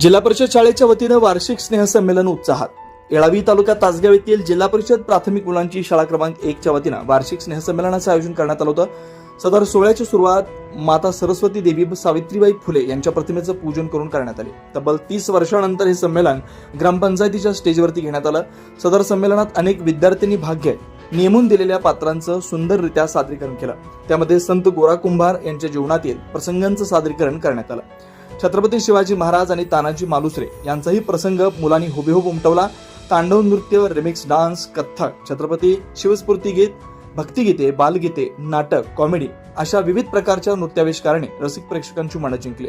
जिल्हा परिषद शाळेच्या वतीनं वार्षिक स्नेहसंमेलन उत्साहात. येळावी तालुक्यात तासगाव येथील जिल्हा परिषद प्राथमिक मुलांची शाळा क्रमांक एकच्या वतीनं वार्षिक स्नेहसंमेलनाचं आयोजन करण्यात आलं होतं. सदर सोहळ्याची सुरुवात माता सरस्वती देवी सावित्रीबाई फुले यांच्या प्रतिमेचं पूजन करून करण्यात आले. तब्बल तीस वर्षानंतर हे संमेलन ग्रामपंचायतीच्या स्टेजवरती घेण्यात आलं. सदर संमेलनात अनेक विद्यार्थ्यांनी भाग घेत नेमून दिलेल्या पात्रांचं सुंदररित्या सादरीकरण केलं. त्यामध्ये संत गोरा कुंभार यांच्या जीवनातील प्रसंगांचं सादरीकरण करण्यात आलं. छत्रपती शिवाजी महाराज आणि तानाजी मालुसरे यांचाही प्रसंग मुलांनी हुबेहूब उमटवला. तांडव नृत्य रिमिक्स डान्स कथ्थक छत्रपती शिवस्फूर्ती गीत भक्तिगीते बालगीते नाटक कॉमेडी अशा विविध प्रकारच्या नृत्याविष्काराने रसिक प्रेक्षकांची मनं जिंकली.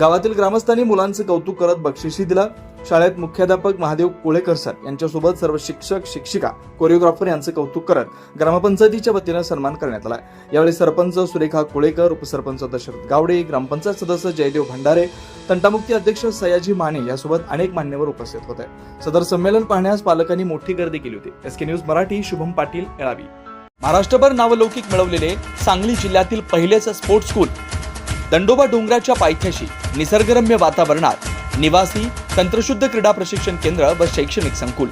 गावातील ग्रामस्थांनी मुलांचं कौतुक करत बक्षिसही दिलं. शाळेत मुख्याध्यापक महादेव कोळेकर सर यांच्यासोबत सर्व शिक्षक शिक्षिका कोरिओग्राफर यांचं कौतुक करत ग्रामपंचायतीच्या वतीनं सन्मान करण्यात आला. यावेळी सरपंच सुरेखा कोळेकर उपसरपंच दशरथ गावडे ग्रामपंचायत सदस्य जयदेव भंडारे तंटामुक्ती अध्यक्ष सयाजी माने यासोबत अनेक मान्यवर उपस्थित होते. सदर संमेलन पाहण्यास पालकांनी मोठी गर्दी केली होती. S K news Marathi Shubham Patil Yelavi महाराष्ट्रभर नावलौकिक मिळवलेले सांगली जिल्ह्यातील पहिलेच स्पोर्ट्स स्कूल दंडोबा डोंगराच्या पायथ्याशी निसर्गरम्य वातावरणात निवासी तंत्रशुद्ध क्रीडा प्रशिक्षण केंद्र व शैक्षणिक संकुल.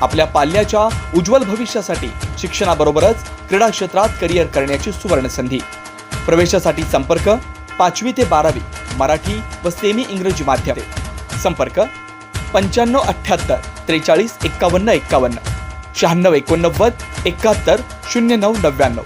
आपल्या पाल्याच्या उज्ज्वल भविष्यासाठी शिक्षणाबरोबरच क्रीडा क्षेत्रात करिअर करण्याची सुवर्ण संधी प्रवेशासाठी संपर्क पाचवी ते बारावी मराठी व सेमी इंग्रजी माध्यम. संपर्क पंच्याण्णव अठ्ठ्याहत्तर त्रेचाळीस एक्कावन्न एक्कावन्न शहाण्णव एकोणनव्वद एकाहत्तर शून्य नऊ नव्याण्णव.